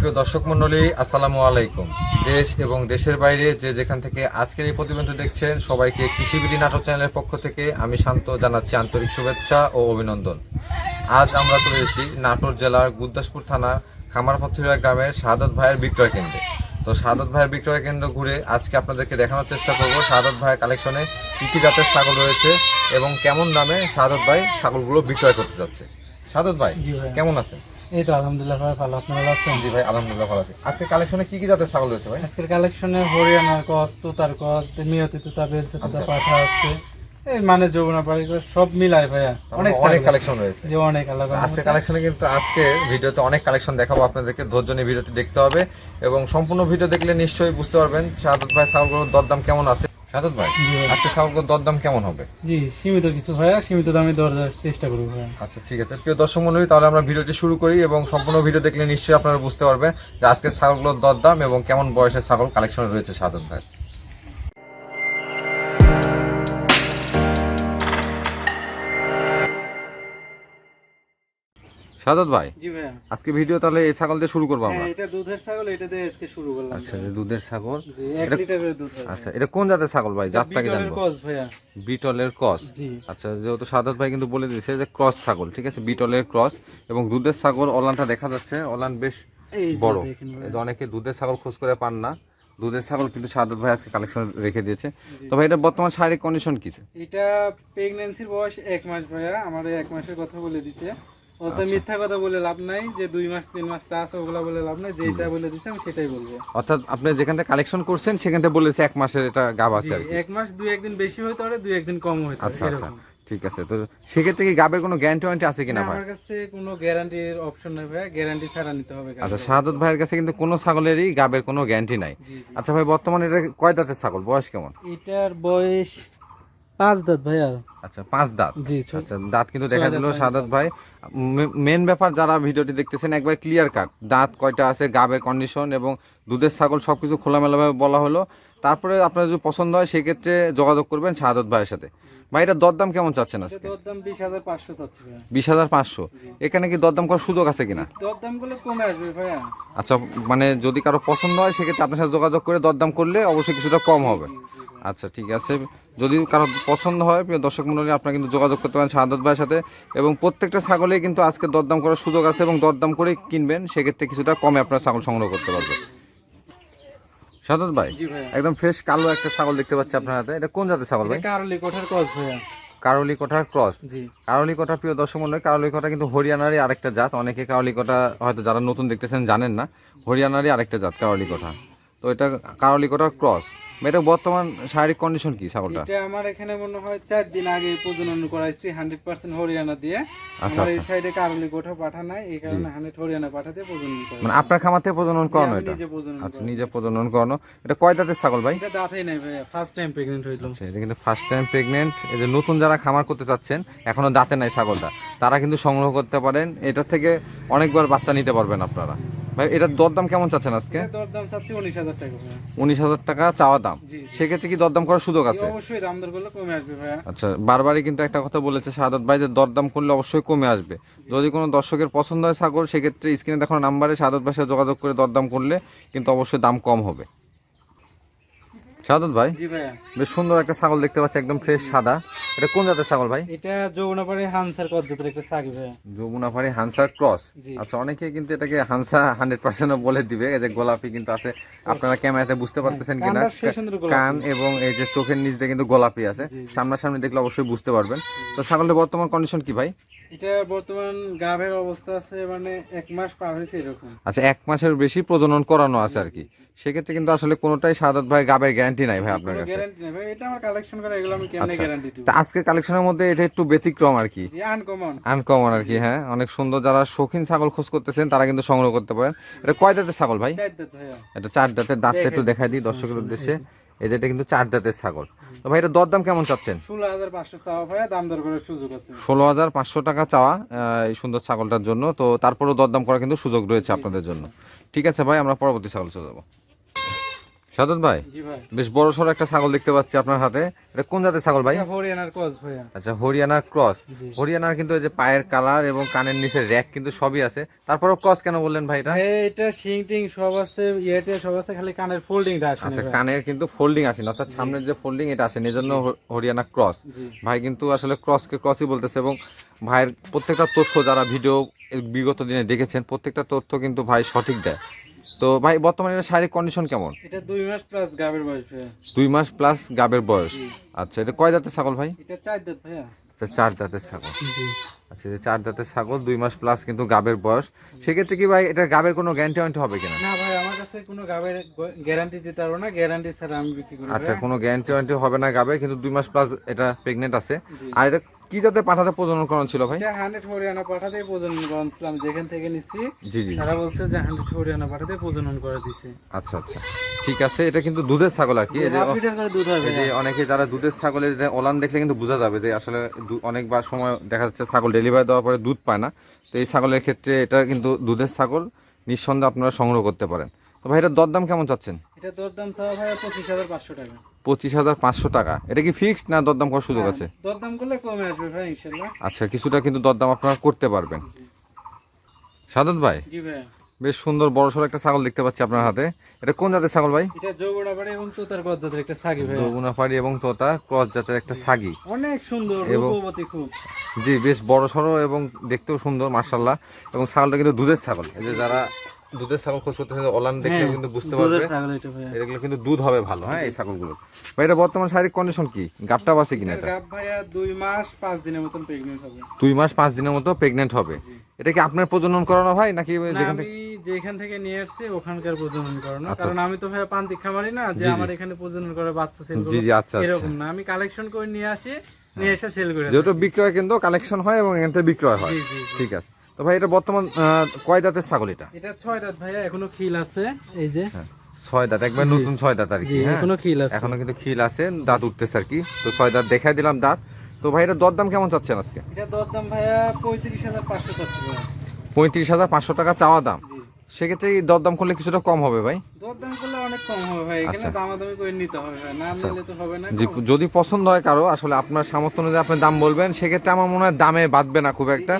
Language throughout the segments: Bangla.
সুপ্রিয় দর্শক মণ্ডলী আসসালামু আলাইকুম। দেশ এবং দেশের বাইরে যে যেখান থেকে আজকের এই প্রতিবেদন দেখছেন সবাইকে কৃষিবিধি নাটক চ্যানেলের পক্ষ থেকে আমি শান্ত জানাচ্ছি আন্তরিক শুভেচ্ছা ও অভিনন্দন। আজ আমরা চলে এসেছি নাটোর জেলার গুদ্দাসপুর থানা খামারপথুরিয়া গ্রামের শাহাদত ভাইয়ের বিক্রয় কেন্দ্রে। তো শাহাদত ভাইয়ের বিক্রয় কেন্দ্র ঘুরে আজকে আপনাদেরকে দেখানোর চেষ্টা করব শাহাদত ভাইয়ের কালেকশনে কী কী জাতের ছাগল রয়েছে এবং কেমন দামে শাহাদত ভাই ছাগলগুলো বিক্রয় করতে যাচ্ছে। শাহাদত ভাই। কেমন আছেন? এই তো আলহামদুলিল্লাহ ভাই ভালো আপনারা ভালো আছেন? জি ভাই আলহামদুলিল্লাহ ভালো আছি। আজকে কালেকশনে কি কি জাতের ছাগল রয়েছে ভাই? আজকের কালেকশনে হরিয়ানার কস তুতার কস মিয়তি তুতা বেলচে তুতা আচ্ছা। পাঠা আছে। এই মানে যমুনা পাড়ি সব মিলাই ভাইয়া অনেক অনেক কালেকশন রয়েছে। যে অনেক আলাদা আজকে কালেকশনে কিন্তু আজকে ভিডিওতে অনেক কালেকশন দেখাবো আপনাদেরকে। ধৈর্য নিয়ে ভিডিওটি দেখতে হবে এবং সম্পূর্ণ ভিডিও দেখলে নিশ্চয়ই বুঝতে পারবেন। শাহাদত ভাই ছাগলগুলোর দরদাম কেমন আছে? শাহাদত ভাই আজকে ছাগলগুলোর দরদাম কেমন হবে? জি সীমিত কিছু ভাইয়া সীমিত দামে দরদার চেষ্টা করব ভাইয়া। আচ্ছা ঠিক আছে। প্রিয় দর্শক মন্ডলী তাহলে আমরা ভিডিওটি শুরু করি এবং সম্পূর্ণ ভিডিও দেখলে নিশ্চয়ই আপনারা বুঝতে পারবেন যে আজকে ছাগলগুলোর দরদাম এবং কেমন বয়সের ছাগল কালেকশন রয়েছে সাদত ভাই। শাহাদত ভাই? জি আজকে ভিডিও তাহলে এই ছাগল দিয়ে শুরু করব আমরা? হ্যাঁ এটা দুধের ছাগল এটা দিয়ে আজকে শুরু করলাম আচ্ছা দুধের ছাগল। জি এক লিটারের দুধ আচ্ছা এটা কোন জাতের ছাগল ভাই? জানব। ভাইয়া। বিটলের ক্রস জি। আচ্ছা যেহেতু সাদাত ভাই কিন্তু বলে দিয়েছে যে ক্রস ছাগল ঠিক আছে? বিটলের ক্রস এবং দুধের ছাগল অলানটা দেখা যাচ্ছে। অলান বেশ বড়। অনেকে দুধের ছাগল খোঁজ করে পান না। দুধের ছাগল কিন্তু সাদাত ভাই আজকে কালেকশন রেখে দিয়েছে। তো ভাই এটা বর্তমান শারীরিক কন্ডিশন কি? এটা প্রেগন্যান্সির বয়স এক মাস ভাইয়া। আমার এক মাসের কথা বলে দিছে। ও আচ্ছা। মিথ্যা কথা বলে লাভ নাই যে দুই মাস তিন মাস তা আছে ওগুলা বলে লাভ নাই যেটা বলে দিছে আমি সেটাই বলব। অর্থাৎ আপনি যেখানটা কালেকশন করছেন সেখানটা বলেছে এক মাসের এটা গাব আছে আর কি। এক মাস দুই একদিন বেশি হইতে পারে দুই একদিন কম হইতে পারে আচ্ছা আচ্ছা। এরকম। ঠিক আছে তো সেক্ষেত্রে কি গাবের কোনো গ্যারান্টি ওয়ারেন্টি আছে কিনা না, ভাই? আমার কাছে কোনো গ্যারান্টির অপশন নেই ভাইয়া গ্যারান্টি ছাড়া নিতে হবে গাড়ি। আচ্ছা শাহাদত ভাইয়ের কাছে কিন্তু কোনো ছাগলেরই গাবের কোনো গ্যারান্টি নাই। জি জি। আচ্ছা ভাই বর্তমানে এটা কয় দাঁতের ছাগল? বয়স কেমন? এটার বয়স পাঁচ দাঁত ভাইয়া। আচ্ছা পাঁচ দাঁত? জি আচ্ছা দাঁত কিন্তু দেখা দিল দাঁত, সাদাত ভাই। মেন ব্যাপার যারা ভিডিওটি দেখতেছেন একবার ক্লিয়ার কাট দাঁত কয়টা আছে গাবের কন্ডিশন এবং দুধের ছাগল সবকিছু খোলামেলাভাবে বলা হলো। তারপরে আপনার যদি পছন্দ হয় সেক্ষেত্রে যোগাযোগ করবেন শাহাদত ভাইয়ের সাথে। ভাই এটা দরদাম কেমন চাচ্ছেন আজকে? দরদাম বিশ হাজার পাঁচশো চাচ্ছি বিশ হাজার পাঁচশো। এখানে কি দরদাম করার সুযোগ আছে কিনা? দরদাম কমে আসবে ভাইয়া। আচ্ছা মানে যদি কারও পছন্দ হয় সেক্ষেত্রে আপনার সাথে যোগাযোগ করে দরদাম করলে অবশ্যই কিছুটা কম হবে। আচ্ছা ঠিক আছে। যদি কারও পছন্দ হয় প্রিয় দর্শক মন্ডলী আপনারা কিন্তু যোগাযোগ করতে পারেন শাহাদত ভাইয়ের সাথে। এবং প্রত্যেকটা ছাগলেই কিন্তু আজকে দরদাম করার সুযোগ আছে এবং দরদাম করে কিনবেন সেক্ষেত্রে কিছুটা কমে আপনারা ছাগল সংগ্রহ করতে পারবেন। শাহাদত ভাই একদম ফ্রেশ কালো একটা ছাগল দেখতে পাচ্ছি আপনার হাতে। এটা কোন জাতের ছাগল ভাই? কারলি কোঠার ক্রস ভাইয়া। কারলি কোঠার ক্রস? জি। কারলি কোঠা প্রিয় দর্শক মন্ডলী কারলি কোঠা কিন্তু হরিয়ানারই আরেকটা জাত। অনেকে কারলি কোঠা হয়তো যারা নতুন দেখতেছেন জানেন না। হরিয়ানারই আরেকটা জাত কারলি কোঠা তো এটা কারলি কোঠার ক্রস। এটা বর্তমান শারীরিক কন্ডিশন কি ছাগলটা এটা আমার এখানে মনে হয় চার দিন আগে প্রজনন করাইছি হান্ড্রেড পার্সেন্ট হরিয়ানা দিয়ে। আচ্ছা, আমার এই সাইডে কারলি পাঠা নাই এই কারণে হরিয়ানা পাঠাতে প্রজনন মানে আপনার প্রজনন করানো এটা? নিজে প্রজনন আচ্ছা নিজে প্রজনন করানো। এটা কয় দাঁতের ছাগল ভাই? এটা দাঁতই নাই ভাইয়া ফার্স্ট টাইম প্রেগনেন্ট হইলাম আচ্ছা, এটা কিন্তু ফার্স্ট টাইম প্রেগনেন্ট এই যে নতুন যারা খামার করতে চাচ্ছেন এখনও দাঁতে নাই ছাগলটা। তারা কিন্তু সংগ্রহ করতে পারেন। এটা থেকে অনেকবার বাচ্চা নিতে পারবেন আপনারা। ভাই এটার দরদাম কেমন চাচ্ছেন আজকে? দরদাম চাচ্ছি উনিশ হাজার টাকা উনিশ হাজার টাকা চাওয়া দাম। সেক্ষেত্রে কি দরদাম করার সুযোগ আছে? অবশ্যই দাম দর করলে কমে আসবে আচ্ছা বারবারই কিন্তু একটা কথা বলেছে সাদাত ভাই যে দরদাম করলে অবশ্যই কমে আসবে। যদি কোনো দর্শকের পছন্দ হয় ছাগল সেক্ষেত্রে স্ক্রিনে দেখানো নাম্বারে সাদাত ভাই যোগাযোগ করে দরদাম করলে কিন্তু অবশ্যই দাম কম হবে। সাদাত ভাই? জি ভাইয়া। বেশ সুন্দর একটা ছাগল দেখতে পাচ্ছি একদম ফ্রেশ সাদা। এটা কোন জাতের ছাগল ভাই? এটা যৌবনাপাড়ি হানসার কদ্দুতের একটা সাকি ভাইয়া। যমুনাফারি হানসা ক্রস? আচ্ছা অনেকে কিন্তু এটাকে হানসা হান্ড্রেড পার্সেন্ট বলে দিবে। এই যে গোলাপি কিন্তু আছে আপনারা ক্যামেরাতে বুঝতে পারতেছেন কিনা? সুন্দর গোলাপি। কান এবং এই যে চোখের নিচ দিয়ে কিন্তু গোলাপি আছে। সামনাসামনি দেখলে অবশ্যই বুঝতে পারবেন। তো ছাগলের বর্তমান কন্ডিশন কি ভাই? এটা বর্তমান গাভের অবস্থা আছে মানে এক মাস পার হয়েছে এরকম। আচ্ছা এক মাসের বেশি প্রজনন করানো আছে আর কি। সেক্ষেত্রে কিন্তু আসলে কোনোটাই সাদাত ভাই গাবের গ্যারান্টি নাই ভাই আপনার কাছে? গ্যারান্টি নেই ভাই এটা আমার কালেকশন করা এগুলো আমি কেমনে আচ্ছা। গ্যারান্টি দিব? তা আজকের কালেকশনের মধ্যে এটা একটু ব্যতিক্রম আর কি। আনকমন আনকমন আর কি হ্যাঁ। অনেক সুন্দর যারা শৌখিন ছাগল খোঁজ করতেছেন তারা কিন্তু সংগ্রহ করতে পারেন। এটা কয় দাঁতের ছাগল ভাই? চার দাঁত ভাইয়া। এটা চার দাঁতের দাঁতটা একটু দেখাই দিই দর্শকের উদ্দেশ্যে। এটা কিন্তু চার দাঁতের ছাগল। তো ভাই এটা দরদাম কেমন চাচ্ছেন? ষোলো হাজার পাঁচশো চাওয়া ভাইয়া দাম দর করার সুযোগ আছে। ষোলো হাজার পাঁচশো টাকা চাওয়া আহ, এই সুন্দর ছাগলটার জন্য। তো তারপরেও দরদাম করা কিন্তু সুযোগ রয়েছে আপনাদের জন্য। ঠিক আছে ভাই আমরা পরবর্তী ছাগল চলে যাব। সাদত ভাই? বেশ বড় সড়ো একটা ছাগল দেখতে পাচ্ছি আপনার হাতে। এটা কোন জাতের ছাগল ভাই? হরিয়ানার ক্রস ভাইয়া। আচ্ছা হরিয়ানা ক্রস। হরিয়ানার কিন্তু এই যে পায়ের কালার এবং কানের নিচে র্যাক কিন্তু সবই আছে। তারপরেও ক্রস কেন বললেন ভাই এটা? এটা শিং টিং সব আছে ইয়েতে সব আছে খালি কানের ফোল্ডিংটা আসে না আচ্ছা কানের কিন্তু ফোল্ডিং আছে না অর্থাৎ সামনের যে ফোল্ডিং এটা আসেন এই জন্য হরিয়ানা ক্রস। ভাই কিন্তু আসলে ক্রসকে ক্রসই বলতেছে এবং ভাইয়ের প্রত্যেকটা তথ্য যারা ভিডিও বিগত দিনে দেখেছেন প্রত্যেকটা তথ্য কিন্তু ভাই সঠিক দেয়। তো ভাই বর্তমানে এর শারীরিক কন্ডিশন কেমন? এটা দুই মাস প্লাস গাবের বয়স ভাইয়া। দুই মাস প্লাস গাবের বয়স। আচ্ছা এটা কয় দাঁতের ছাগল ভাই? এটা চার দাঁত ভাইয়া। আচ্ছা চার দাঁতের ছাগল। আচ্ছা যে চার দাঁতের ছাগল দুই মাস প্লাস কিন্তু গাবের বয়স। সেক্ষেত্রে কি ভাই এটা গাবের কোনো গ্যারান্টি ওয়ারেন্টি হবে কিনা? না ভাই আমার কাছে কোনো গাবের গ্যারান্টি দিতে পারব না। গ্যারান্টি ছাড়া আমি বিক্রি করি আচ্ছা কোনো গ্যারান্টি ওয়ারেন্টি হবে না গাবে কিন্তু দুই মাস প্লাস এটা প্রেগনেন্ট আছে। আর এটা কি জাতে পাঠাতে প্রজনন ছিল ভাই? এটা হরিয়ানা পাঠাতে প্রজনন যেখান থেকে নিচ্ছি জি জি। তারা বলছে যে হরিয়ানা পাঠাতে প্রজনন করে দিছে। আচ্ছা আচ্ছা। ঠিক আছে এটা কিন্তু দুধের ছাগল আর কি। এই যে করে দুধ হবে যে অনেকে যারা দুধের ছাগলের যে ওলান দেখলে কিন্তু বোঝা যাবে যে আসলে অনেকবার সময় দেখা যাচ্ছে ছাগল ডেলিভারি দেওয়ার পরে দুধ পায় না। তো এই ছাগলের ক্ষেত্রে এটা কিন্তু দুধের ছাগল নিঃসন্দেহে আপনারা সংগ্রহ করতে পারেন। তো ভাই এটার দরদাম কেমন চাচ্ছেন? এটা দরদাম চাওয়া ভাই পঁচিশ হাজার পাঁচশো টাকা। পঁচিশ হাজার পাঁচশো টাকা। এটা কি ফিক্সড না দরদাম করার সুযোগ আছে? দরদাম করলে কমে আসবে ভাই ইনশাল্লাহ। আচ্ছা কিছুটা কিন্তু দরদাম আপনারা করতে পারবেন। সাদত ভাই? জি ভাই বেশ সুন্দর বড় সড়ো একটা ছাগল দেখতে পাচ্ছি আপনার হাতে। এটা কোন জাতের ছাগল ভাই? এটা যৌবনাবাড়ি এবং তোতার জাতের একটা ভাই এবং তোতা ক্রস জাতের একটা সাগি অনেক সুন্দর এবং- রূপবতী খুব। জি বেশ বড় সড়ো এবং দেখতেও সুন্দর মার্শাল্লাহ এবং ছাগলটা কিন্তু দুধের ছাগল। এই যে যারা দুধের ছাগল খোঁজ করতেছে অলান দেখলে হ্যাঁ, কিন্তু বুঝতে পারবে। এগুলো কিন্তু দুধ হবে ভালো হ্যাঁ এই ছাগলগুলো। ভাই এটা বর্তমান শারীরিক কন্ডিশন কি? গাপটা বাসে কিনা এটা? গাব ভাইয়া দুই মাস পাঁচ দিনের মতন প্রেগনেন্ট হবে। দুই মাস পাঁচ দিনের মতো প্রেগনেন্ট হবে। এটা কি আপনার প্রজনন করানো হয় নাকি যেখান থেকে যেখান থেকে নিয়ে আসছি ওখানকার প্রজনন করানো। আচ্ছা, কারণ আমি তো ভাইয়া পান্তিক খামারি না যে। আমার এখানে প্রজনন করে বাচ্চা সেল জি জি আচ্ছা আচ্ছা। এরকম না। আমি কালেকশন করে নিয়ে আসি নিয়ে এসে সেল করে যেহেতু বিক্রয় কেন্দ্র কালেকশন হয় এবং এখান থেকে বিক্রয় হয়। জি জি জি। ঠিক আছে। তো ভাই এটা বর্তমান কয় দাঁতের ছাগল এটা? এটা ছয় দাঁত ভাইয়া এখনও খিল আছে এই যে। ছয় দাঁত একবার নতুন ছয় দাঁত আর কি হ্যাঁ। এখনও খিল আছে। এখনও কিন্তু খিল আছে দাঁত উঠতেছে আর কি। তো ছয় দাঁত দেখাই দিলাম দাঁত। তো ভাই এটা দরদাম কেমন চাচ্ছেন আজকে? এটা দরদাম ভাইয়া পঁয়ত্রিশ হাজার পাঁচশো চাচ্ছি পঁয়ত্রিশ হাজার পাঁচশো টাকা চাওয়া দাম। সেক্ষেত্রে দরদাম করলে কিছুটা কম হবে ভাই? দরদাম করলে অনেক কম হবে ভাই এখানে আচ্ছা। দামাদামি করে নিতে হবে ভাই না নিলে তো হবে না যদি পছন্দ হয় কারও আসলে আপনার সামর্থ্য অনুযায়ী আপনি দাম বলবেন সেক্ষেত্রে আমার মনে হয় দামে বাঁধবে না খুব একটা।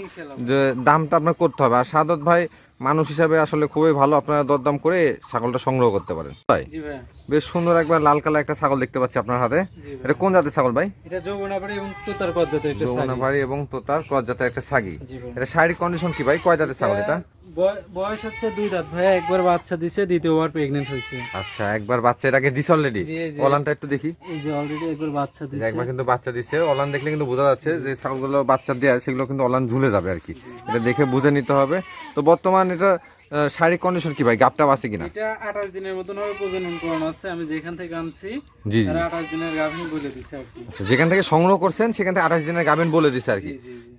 যে দামটা আপনার করতে হবে। আর সাদত ভাই মানুষ হিসাবে আসলে খুবই ভালো আপনারা দরদাম করে ছাগলটা সংগ্রহ করতে পারেন। তাই? জি ভাই। বেশ সুন্দর একবার লাল কালার একটা ছাগল দেখতে পাচ্ছি আপনার হাতে। এটা কোন জাতের ছাগল ভাই? এটা এবং তোতার গজ জাতের একটা। যৌবনাভারী এবং তোতার ক্রস জাতের একটা সাগি এটা শারীরিক কন্ডিশন কি ভাই? কয় জাতের ছাগল এটা? বয়স হচ্ছে দুই দাঁত। ভাইয়া একবার বাচ্চা দিছে দ্বিতীয়বার প্রেগনেন্ট হয়েছে আচ্ছা একবার বাচ্চা এর আগে দিস অলরেডি। ওলানটা একটু দেখি। এই যে অলরেডি একবার বাচ্চা দিছে। একবার কিন্তু বাচ্চা দিচ্ছে অলান দেখলে কিন্তু বোঝা যাচ্ছে যে ছাগলগুলো বাচ্চা দেয় সেগুলো কিন্তু অলান ঝুলে যাবে আর কি। এটা দেখে বুঝে নিতে হবে। তো বর্তমান এটা শারীরিক কন্ডিশন কি ভাই? গাপটা আছে কিনা? এটা আঠাশ দিনের মতন হবে প্রজনন করানো হচ্ছে আমি যেখান থেকে আনছি জি জি। তারা আঠাশ দিনের গাভিন বলে দিচ্ছে আর কি। আচ্ছা, যেখান থেকে সংগ্রহ করছেন সেখান থেকে আঠাশ দিনের গাবেন বলে দিচ্ছে আর কি।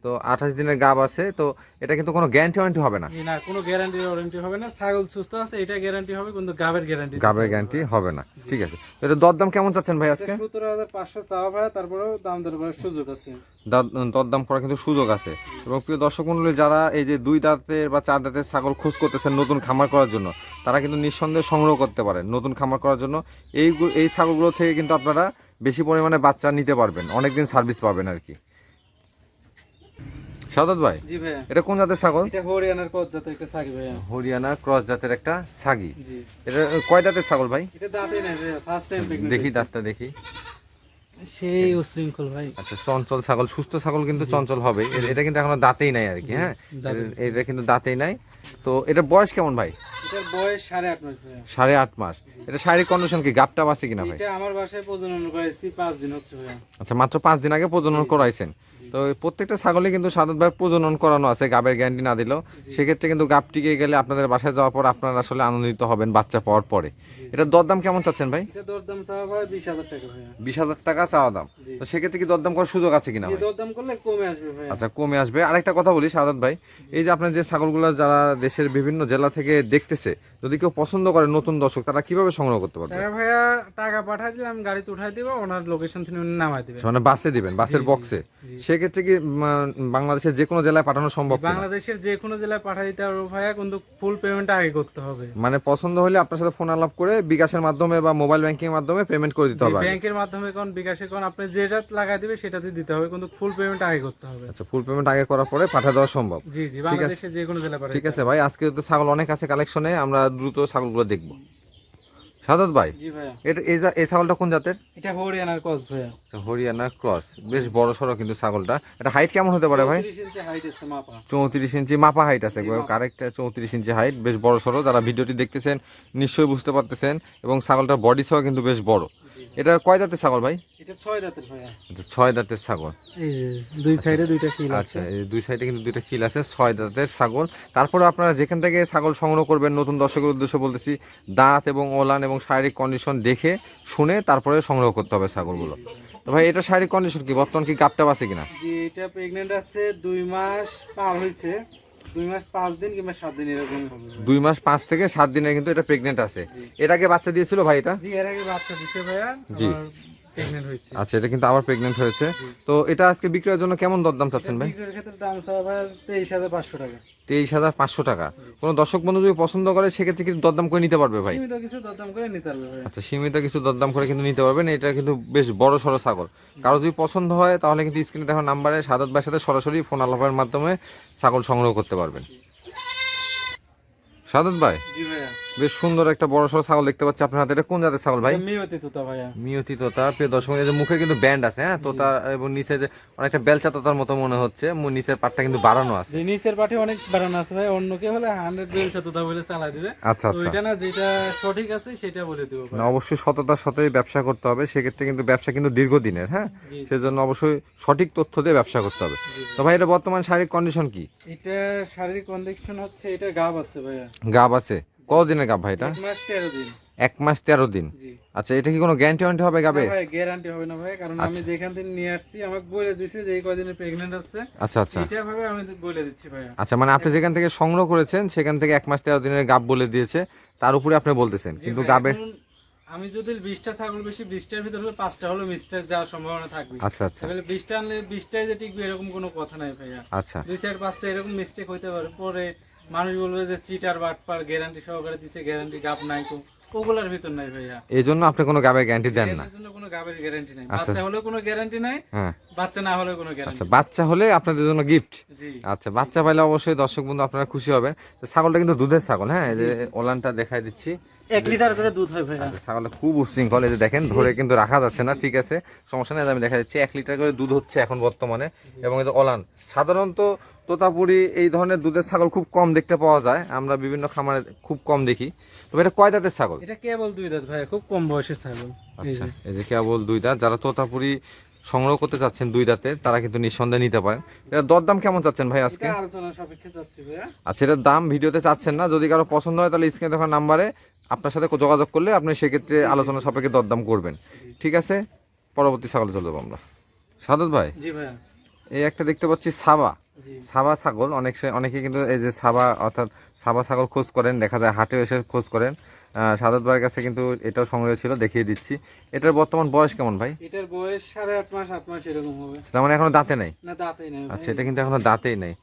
তো আঠাশ দিনের গাব আছে তো এটা কিন্তু কোনো গ্যারান্টি ওয়ারেন্টি হবে না। না কোনো গ্যারান্টি ওয়ারেন্টি হবে না। ছাগল সুস্থ আছে এটা গ্যারান্টি হবে কিন্তু গাবের গ্যারান্টি গাবের গ্যারান্টি হবে না। ঠিক আছে। তো এটা দরদাম কেমন চাচ্ছেন ভাই আজকে? সতেরো হাজার পাঁচশো চাওয়া ভাই তারপরেও দাম দর করার সুযোগ আছে। দরদাম করার কিন্তু সুযোগ আছে। এবং প্রিয় দর্শক মন্ডলী যারা এই যে দুই দাঁতের বা চার দাঁতের ছাগল খোঁজ করতেছেন নতুন খামার করার জন্য তারা কিন্তু নিঃসন্দেহে সংগ্রহ করতে পারেন নতুন খামার করার জন্য। এই এই ছাগলগুলো থেকে কিন্তু আপনারা বেশি পরিমাণে বাচ্চা নিতে পারবেন অনেকদিন সার্ভিস পাবেন আর কি। সাদত ভাই? জি এটা কোন জাতের ছাগল? এটা হরিয়ানার কত জাতের একটা ছাগি ভাইয়া। হরিয়ানা ক্রস জাতের একটা ছাগি। এটা কয় দাঁতের ছাগল ভাই? এটা দাঁতই নাই ফার্স্ট টাইম দেখি দাঁতটা দেখি। সেই উশৃঙ্খল ভাই। আচ্ছা চঞ্চল ছাগল সুস্থ ছাগল কিন্তু চঞ্চল হবে। এটা কিন্তু এখনও দাঁতেই নাই আর কি হ্যাঁ? এটা কিন্তু দাঁতেই নাই। তো এটা বয়স কেমন ভাই? এটার বয়স সাড়ে আট মাস সাড়ে আট মাস। এটা শারীরিক কন্ডিশন কি? গাপটা বাসে কিনা ভাই? এটা আমার বাসায় প্রজনন করেছি পাঁচ দিন হচ্ছে ভাইয়া। আচ্ছা মাত্র পাঁচ দিন আগে প্রজনন করাইছেন। তো প্রত্যেকটা ছাগলে কিন্তু সাদত ভাই প্রজনন করানো আছে গাবের গ্যারান্টি না দিলেও। সেক্ষেত্রে কিন্তু গাব টিকে গেলে আপনাদের বাসায় যাওয়ার পর আপনারা আসলে আনন্দিত হবেন বাচ্চা পাওয়ার পরে। এটা দরদাম কেমন চাচ্ছেন ভাই? দরদাম চাওয়া ভাই বিশ হাজার টাকা বিশ হাজার টাকা চাওয়া দাম। তো সেক্ষেত্রে কি দরদাম করার সুযোগ আছে কিনা দরদাম করলে কমে আসবে আচ্ছা কমে আসবে। আরেকটা কথা বলি সাদাত ভাই। এই যে আপনার যে ছাগলগুলো যারা দেশের বিভিন্ন জেলা থেকে দেখতেছে যদি কেউ পছন্দ করে নতুন দর্শক তারা কীভাবে সংগ্রহ করতে পারবে? তারা ভাইয়া টাকা পাঠাই দিলে আমি গাড়িতে উঠাই দিব ওনার লোকেশন থেকে উনি নামাই দিবে মানে বাসে দিবেন বাসের বক্সে সেক্ষেত্রে সেক্ষেত্রে কি বাংলাদেশের যে কোনো জেলায় পাঠানো সম্ভব বাংলাদেশের যে কোনো জেলায় পাঠা দিতে পারব ভাইয়া কিন্তু ফুল পেমেন্ট আগে করতে হবে। মানে পছন্দ হলে আপনার সাথে ফোন আলাপ করে বিকাশের মাধ্যমে বা মোবাইল ব্যাংকিং এর মাধ্যমে পেমেন্ট করে দিতে হবে ব্যাংকের মাধ্যমে কোন বিকাশে কোন আপনি যেটা লাগাই দিবে সেটাতে দিতে হবে কিন্তু ফুল পেমেন্ট আগে করতে হবে। আচ্ছা ফুল পেমেন্ট আগে করার পরে পাঠা দেওয়া সম্ভব। জি জি বাংলাদেশের যে কোনো জেলায় পাঠা ঠিক আছে ভাই আজকে তো ছাগল অনেক আছে কালেকশনে আমরা দ্রুত ছাগলগুলো দেখব। সাদত ভাই? জি ভাইয়া। এটা এই এই ছাগলটা কোন জাতের? এটা হরিয়ানার ক্রস ভাইয়া। হরিয়ানার হরিয়ানা ক্রস বেশ বড় সড়ো কিন্তু ছাগলটা। এটা হাইট কেমন হতে পারে ভাই? 30 ইঞ্চি হাইট আছে মাপা। চৌত্রিশ ইঞ্চি মাপা হাইট আছে। কারেক্টটা কারেক্ট চৌত্রিশ ইঞ্চি হাইট বেশ বড় সড়ো। যারা ভিডিওটি দেখতেছেন নিশ্চয়ই বুঝতে পারতেছেন। এবং ছাগলটার বডি সহ কিন্তু বেশ বড়। এটা কয় দাঁতের ছাগল ভাই? এটা ছয় দাঁতের ভাইয়া। ছয় দাঁতের ছাগল। দুই সাইডে দুইটা খিল আছে। আচ্ছা দুই সাইডে কিন্তু দুইটা খিল আছে ছয় দাঁতের ছাগল। তারপরে আপনারা যেখান থেকে ছাগল সংগ্রহ করবেন নতুন দর্শকের উদ্দেশ্যে বলতেছি দাঁত এবং ওলান এবং শারীরিক কন্ডিশন দেখে শুনে তারপরে সংগ্রহ করতে হবে ছাগলগুলো। তো ভাই এটা শারীরিক কন্ডিশন কি? বর্তমান কি গাপটা আছে কিনা? জি এটা প্রেগনেন্ট আছে দুই মাস পার হয়েছে। দুই মাস পাঁচ দিন কিংবা সাত দিন এরকম হবে দুই মাস পাঁচ থেকে সাত দিনের কিন্তু এটা প্রেগনেন্ট আছে। এর আগে বাচ্চা দিয়েছিল ভাই এটা? জি এর আগে বাচ্চা দিছে ভাইয়া। জি। হয়েছে। আচ্ছা এটা কিন্তু আবার প্রেগনেন্ট হয়েছে। তো এটা আজকে বিক্রয়ের জন্য কেমন দরদাম চাচ্ছেন ভাই? বিক্রির ক্ষেত্রে দাম চাওয়া ভাইয়া তেইশ হাজার পাঁচশো টাকা। তেইশ হাজার পাঁচশো টাকা। কোনো দর্শক বন্ধু যদি পছন্দ করে সেক্ষেত্রে কিন্তু দরদাম করে নিতে পারবে ভাই। সীমিত কিছু দরদাম করে নিতে পারবে ভাইয়া আচ্ছা সীমিত কিছু দরদাম করে কিন্তু নিতে পারবেন। এটা কিন্তু বেশ বড় সড়ো ছাগল। কারও যদি পছন্দ হয় তাহলে কিন্তু স্ক্রিনে দেখো নাম্বারে সাদত ভাইয়ের সাথে সরাসরি ফোন আলাপের মাধ্যমে ছাগল সংগ্রহ করতে পারবেন। সাদত ভাই? জি ভাইয়া। বেশ সুন্দর একটা বড় সড়ো ছাগল দেখতে পাচ্ছি আপনার হাতে। এটা কোন জাতের ছাগল ভাই? মেয়তি তোতা ভাইয়া। মিয়তি তোতা প্রিয় দর্শক এই যে মুখে কিন্তু ব্যান্ড আছে হ্যাঁ? তোতা এবং নিচে যে অনেকটা বেলচা তোতার মতো মনে হচ্ছে নিচের পাটটা কিন্তু বাড়ানো আছে। যে নিচের পাঠে অনেক বাড়ানো আছে ভাই অন্য কে হলে হান্ড্রেড বেলছে তোতা বলে চালাই দিবে। আচ্ছা আচ্ছা। ওইটা না যেটা সঠিক আছে সেটা বলে দেবো না, অবশ্যই সততার সাথে ব্যবসা করতে হবে সেক্ষেত্রে কিন্তু ব্যবসা কিন্তু দীর্ঘদিনের হ্যাঁ? সেজন্য অবশ্যই সঠিক তথ্য দিয়ে ব্যবসা করতে হবে। তো ভাই এটা বর্তমান শারীরিক কন্ডিশন কি? এটা শারীরিক কন্ডিশন হচ্ছে এটা গাব আছে ভাইয়া। গাব আছে? কতদিনের গাব ভাই এটা? এক মাস তেরো দিন। এক মাস তেরো দিন। আচ্ছা এটা কি কোনো গ্যারান্টি ওয়ারেন্টি হবে গাবে? গ্যারান্টি হবে না ভাই কারণ আমি আচ্ছা। যেখান থেকে নিয়ে আসছি আমাকে বলে দিছে যে এই কদিনে প্রেগনেন্ট আছে। আচ্ছা আচ্ছা। এটা ভাবে আমি বলে দিচ্ছি ভাইয়া। আচ্ছা মানে আপনি যেখান থেকে সংগ্রহ করেছেন সেখান থেকে এক মাস তেরো দিনের গাব বলে দিয়েছে তার উপরে আপনি বলতেছেন। কিন্তু ভাই, গাবে আমি যদি বিশটা ছাগল বেশি বিশটার ভিতরে হলে পাঁচটা হলো মিস্টেক যাওয়ার সম্ভাবনা থাকবে। আচ্ছা আচ্ছা। তাহলে বিশটা আনলে বিশটাই যে টিকবে এরকম কোনো কথা নাই ভাইয়া। আচ্ছা। দুই চার পাঁচটা এরকম মিস্টেক হইতে পারে পরে মানুষ বলবে যে চিটার বাটপার গ্যারান্টি সহকারে দিছে গ্যারান্টি গাপ নাই তো ওগুলার ভিতর নাই ভাইয়া। এই জন্য আপনি কোনো গাবের গ্যারান্টি দেন না। এর জন্য কোনো গাবের গ্যারান্টি নাই। আচ্ছা। বাচ্চা হলেও কোনো গ্যারান্টি নাই হ্যাঁ। বাচ্চা না হলেও কোনো গ্যারান্টি আচ্ছা বাচ্চা হলে আপনাদের জন্য গিফট জি। আচ্ছা বাচ্চা পাইলে অবশ্যই দর্শক বন্ধু আপনারা খুশি হবেন। ছাগলটা কিন্তু দুধের ছাগল হ্যাঁ? এই যে ওলানটা দেখাই দিচ্ছি। এক লিটার করে দুধ হয় ভাইয়া। আচ্ছা, ছাগলটা খুব উশৃঙ্খল এই যে দেখেন ধরে কিন্তু রাখা যাচ্ছে না ঠিক আছে? সমস্যা নেই আমি দেখা যাচ্ছে এক লিটার করে দুধ হচ্ছে এখন বর্তমানে। এবং এই যে অলান সাধারণত তোতাপুরি এই ধরনের দুধের ছাগল খুব কম দেখতে পাওয়া যায়। আমরা বিভিন্ন খামারে খুব কম দেখি। তবে এটা কয় দাঁতের ছাগল? এটা কেবল দুই দাঁত ভাইয়া খুব কম বয়সের ছাগল। আচ্ছা এই যে কেবল দুই দাঁত যারা তোতাপুরি সংগ্রহ করতে চাচ্ছেন দুই দাঁতের তারা কিন্তু নিঃসন্দেহে নিতে পারেন। এটা দরদাম কেমন চাচ্ছেন ভাই আজকে? আচ্ছা এটার দাম ভিডিওতে চাচ্ছেন না। যদি কারও পছন্দ হয় তাহলে স্ক্রিনে দেখা নাম্বারে আপনার সাথে যোগাযোগ করলে আপনি সেক্ষেত্রে আলোচনা সাপেক্ষে দরদাম করবেন। ঠিক আছে? পরবর্তী ছাগলে চলে যাব আমরা। সাদত ভাই? এই একটা দেখতে পাচ্ছি সাবা। সাবা ছাগল অনেক অনেকে কিন্তু এই যে সাবা অর্থাৎ সাবা ছাগল খোঁজ করেন দেখা যায় হাটে এসে খোঁজ করেন। সাদত ভাইয়ের কাছে কিন্তু এটাও সংগ্রহ ছিল দেখিয়ে দিচ্ছি। এটার বর্তমান বয়স কেমন ভাই? এটার বয়স সাড়ে আট মাস আট মাস এরকম হবে। তার মানে এখনও দাঁতে নাই? না দাঁতেই নাই আচ্ছা এটা কিন্তু এখনও দাঁতেই নাই।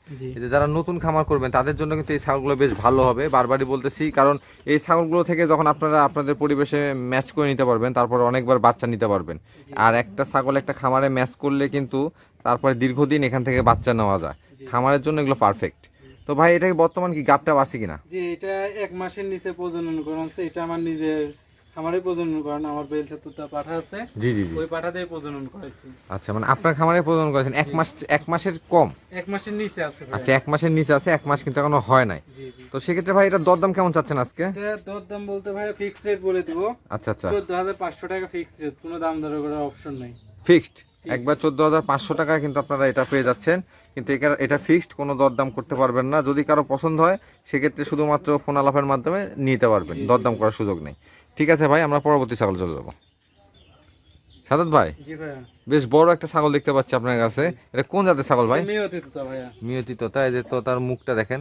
যে যারা নতুন খামার করবেন তাদের জন্য কিন্তু এই ছাগলগুলো বেশ ভালো হবে। বারবারই বলতেছি কারণ এই ছাগলগুলো থেকে যখন আপনারা আপনাদের পরিবেশে ম্যাচ করে নিতে পারবেন তারপর অনেকবার বাচ্চা নিতে পারবেন। আর একটা ছাগল একটা খামারে ম্যাচ করলে কিন্তু তারপরে দীর্ঘদিন এখান থেকে বাচ্চা নেওয়া যায়। খামারের জন্য এগুলো পারফেক্ট তো ভাই এটা কি বর্তমান কি গাপটা আছে কিনা? যে এটা এক মাসের নিচে প্রজনন করাচ্ছে এটা আমার নিজের খামারে প্রজনন করান আমার বেলসা তুতা পাঠা আছে। জি জি জি। ওই পাঠা দিয়ে প্রজনন করেছি আচ্ছা মানে আপনার খামারে প্রজনন করেছেন। এক মাস এক মাসের কম? এক মাসের নিচে আছে। আচ্ছা এক মাসের নিচে আছে এক মাস কিন্তু এখনও হয় নাই। জি জি। তো সেক্ষেত্রে ভাই এটা দরদাম কেমন চাচ্ছেন আজকে? এটা দর দাম বলতে ভাই ফিক্সড রেট বলে দিব। আচ্ছা আচ্ছা। চোদ্দ হাজার পাঁচশো টাকা ফিক্সড রেট কোনো দাম দর করার অপশন নাই। ফিক্সড একবার চোদ্দ হাজার পাঁচশো টাকা কিন্তু আপনারা এটা পেয়ে যাচ্ছেন। কিন্তু এটা ফিক্সড কোনো দরদাম করতে পারবেন না। যদি কারও পছন্দ হয় সেক্ষেত্রে শুধুমাত্র ফোন আলাপের মাধ্যমে নিতে পারবেন। দরদাম করার সুযোগ নেই। ঠিক আছে ভাই আমরা পরবর্তী ছাগল চলে যাব। সাদত ভাই বেশ বড় একটা ছাগল দেখতে পাচ্ছি আপনার কাছে। এটা কোন জাতের ছাগল ভাই? মেয়তি তুতা এই যে তোতার মুখটা দেখেন।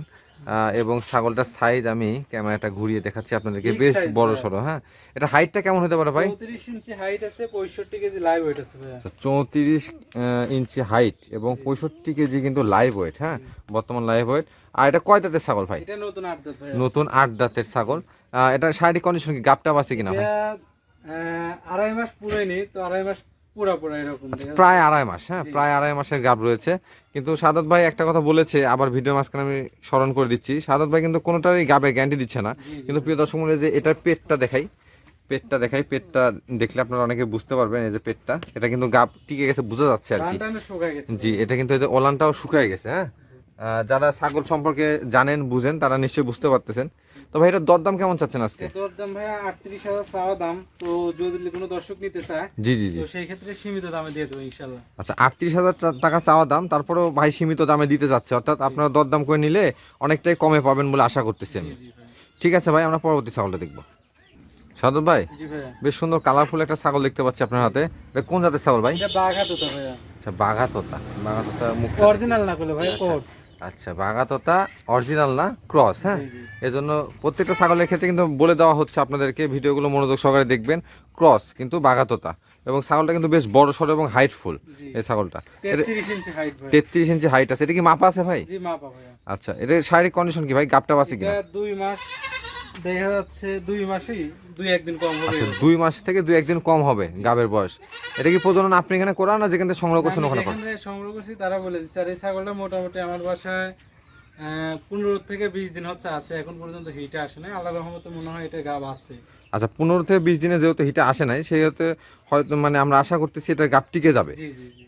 এবং ছাগলটার সাইজ আমি ক্যামেরাটা ঘুরিয়ে দেখাচ্ছি আপনাদেরকে। বেশ বড় ভাই। সড়ো হ্যাঁ। এটা হাইটটা কেমন হতে পারে ভাই? চৌত্রিশ ইঞ্চি হাইট আছে পঁয়ষট্টি কেজি লাইভ ওয়েট আছে চৌত্রিশ ইঞ্চি হাইট এবং পঁয়ষট্টি কেজি কিন্তু লাইভ ওয়েট হ্যাঁ বর্তমান লাইভ ওয়েট আর এটা কয় দাঁতের ছাগল ভাই? এটা নতুন আট দাঁত নতুন আট দাঁতের ছাগল। এটা শারীরিক কন্ডিশন কি? গাপটা আছে কিনা ভাই? আড়াই মাস পুরাই নেই তো আড়াই মাস প্রায় আড়াই মাস হ্যাঁ প্রায় আড়াই মাসের গাব রয়েছে। কিন্তু সাদাত ভাই একটা কথা বলেছে আবার ভিডিও মাঝখানে আমি স্মরণ করে দিচ্ছি। সাদাত ভাই কিন্তু কোনোটারই গাবে গ্যারান্টি দিচ্ছে না। কিন্তু প্রিয় দর্শক মূল্য যে এটার পেটটা দেখাই পেটটা দেখাই পেটটা দেখলে আপনারা অনেকে বুঝতে পারবেন এই যে পেটটা। এটা কিন্তু গাব টিকে গেছে বোঝা যাচ্ছে আর কি। জি এটা কিন্তু এই যে ওলানটাও শুকায় গেছে হ্যাঁ? যারা ছাগল সম্পর্কে জানেন বুঝেন তারা নিশ্চয়ই বুঝতে পারতেছেন। তো ভাই এটার দরদাম কেমন চাচ্ছেন আজকে? তোর দাম ভাইয়া আটত্রিশ হাজার চাওয়া দাম তো যদি কোনো দর্শক নিতে চায় জি জি জি। তো সেই ক্ষেত্রে সীমিত দামে দিয়ে দেবো ইনশাল্লাহ। আচ্ছা আটত্রিশ হাজার টাকা চাওয়া দাম তারপরেও ভাই সীমিত দামে দিতে যাচ্ছে অর্থাৎ আপনারা দরদাম করে নিলে অনেকটাই কমে পাবেন বলে আশা করতেছি আমি। জি জি ভাইয়া। ঠিক আছে ভাই আমরা পরবর্তী ছাগলটা দেখব। সাদত ভাই বেশ সুন্দর কালারফুল একটা ছাগল দেখতে পাচ্ছি আপনার হাতে। এটা কোন জাতের ছাগল ভাই? এটা বাঘা তোতা ভাইয়া। আচ্ছা বাঘা তোতা। বাঘা তোতা মুখ অরিজিনাল না করলে ভাই কোর্স আচ্ছা বাঘা তোতা অরিজিনাল না? ক্রস হ্যাঁ? এজন্য প্রত্যেকটা ছাগলের ক্ষেত্রে কিন্তু বলে দেওয়া হচ্ছে আপনাদেরকে ভিডিওগুলো মনোযোগ সহকারে দেখবেন ক্রস কিন্তু বাঘাতোতা এবং ছাগলটা কিন্তু বেশ বড় সড় এবং হাইটফুল এই ছাগলটা। তেত্রিশ ইঞ্চি হাইট আছে। এটা কি মাপা আছে ভাই? আচ্ছা এটার শারীরিক কন্ডিশন কি ভাই? গাপটা আছে কিনা? দুই মাস দেখা যাচ্ছে দুই মাসেই দুই একদিন কম হবে। আচ্ছা দুই মাস থেকে দুই একদিন কম হবে গাবের বয়স। এটা কি প্রজনন? আপনি এখানে করান না যেখানে থেকে সংগ্রহ করছেন ওখানে করান? যেখান সংগ্রহ করছি তারা বলে দিচ্ছে আর এই ছাগলটা মোটামুটি আমার বাসায় পনেরো থেকে বিশ দিন হচ্ছে আছে এখন পর্যন্ত হিটে আসে নাই। আল্লাহ রহমতে মনে হয় এটা গা বাঁচছে আচ্ছা পনেরো থেকে বিশ দিনে যেহেতু হিটে আসে নাই সেই হতে হয়তো মানে আমরা আশা করতেছি এটা গাপ টিকে যাবে।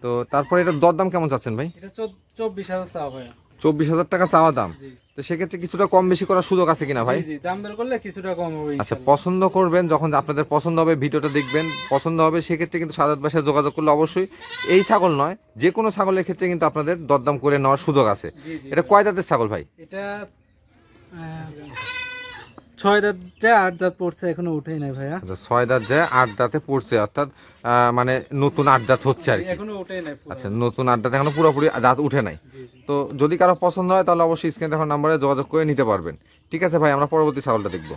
তো তারপরে এটার দরদাম কেমন চাচ্ছেন ভাই? এটা চব্বিশ হাজার চাওয়া ভাইয়া চব্বিশ হাজার টাকা চাওয়া দাম। তো সেক্ষেত্রে কিছুটা কম বেশি করার সুযোগ আছে কিনা ভাই? দাম দর করলে কিছুটা কম হবে আচ্ছা পছন্দ করবেন যখন আপনাদের পছন্দ হবে ভিডিওটা দেখবেন পছন্দ হবে সেক্ষেত্রে কিন্তু সাদাত বাসায় যোগাযোগ করলে অবশ্যই। এই ছাগল নয় যে কোনো ছাগলের ক্ষেত্রে কিন্তু আপনাদের দরদাম করে নেওয়ার সুযোগ আছে। এটা কয় দাঁতের ছাগল ভাই? এটা ছয় দাঁত যে আট দাঁত পড়ছে এখনও উঠেই নাই ভাইয়া। আচ্ছা ছয় দাঁত যায় আট দাঁতে পড়ছে অর্থাৎ মানে নতুন আট দাঁত হচ্ছে আর কি। এখনও উঠেই নাই আচ্ছা নতুন আট দাঁত এখনও পুরোপুরি দাঁত উঠে নাই। তো যদি কারও পছন্দ হয় তাহলে অবশ্যই স্ক্রিনে দেখার নাম্বারে যোগাযোগ করে নিতে পারবেন। ঠিক আছে ভাই আমরা পরবর্তী ছাগলটা দেখব।